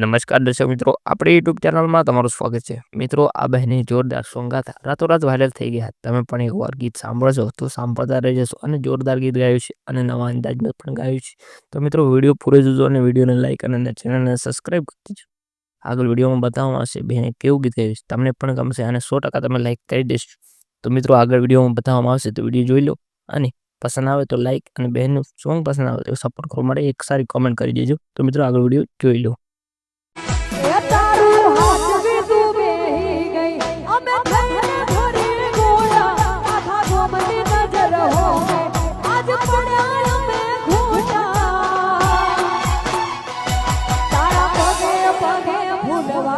નમસ્કાર દર્શક મિત્રો, આપણી યુટ્યુબ ચેનલમાં તમારું સ્વાગત છે. મિત્રો, આ બહેની જોરદાર સોંગ હતા રાતોરાત વાયરલ થઈ ગયા. તમે પણ એકવાર ગીત સાંભળશો તો સાંભળતા રહી જશો અને જોરદાર ગીત ગાયું છે અને નવા અંદાજમાં પણ ગાયું છે. તો મિત્રો, વીડિયો પૂરો જોજો અને વિડીયોને લાઇક અને ચેનલને સબસ્ક્રાઈબ કરી દેજો. આગળ વિડીયોમાં બતાવવામાં આવશે, બહેને, કેવું ગીત ગાયું છે? તમને પણ ગમશે અને સો ટકા તમે લાઇક કરી દેશો. તો મિત્રો, આગળ વિડીયોમાં બતાવવામાં આવશે તો વીડિયો જોઈ લો અને પસંદ આવે તો લાઇક અને બહેનનું સોંગ પસંદ આવે તો સપોર્ટ કરવા માટે એક સારી કોમેન્ટ કરી દેજો. તો મિત્રો, આગળ વીડિયો જોઈ લો.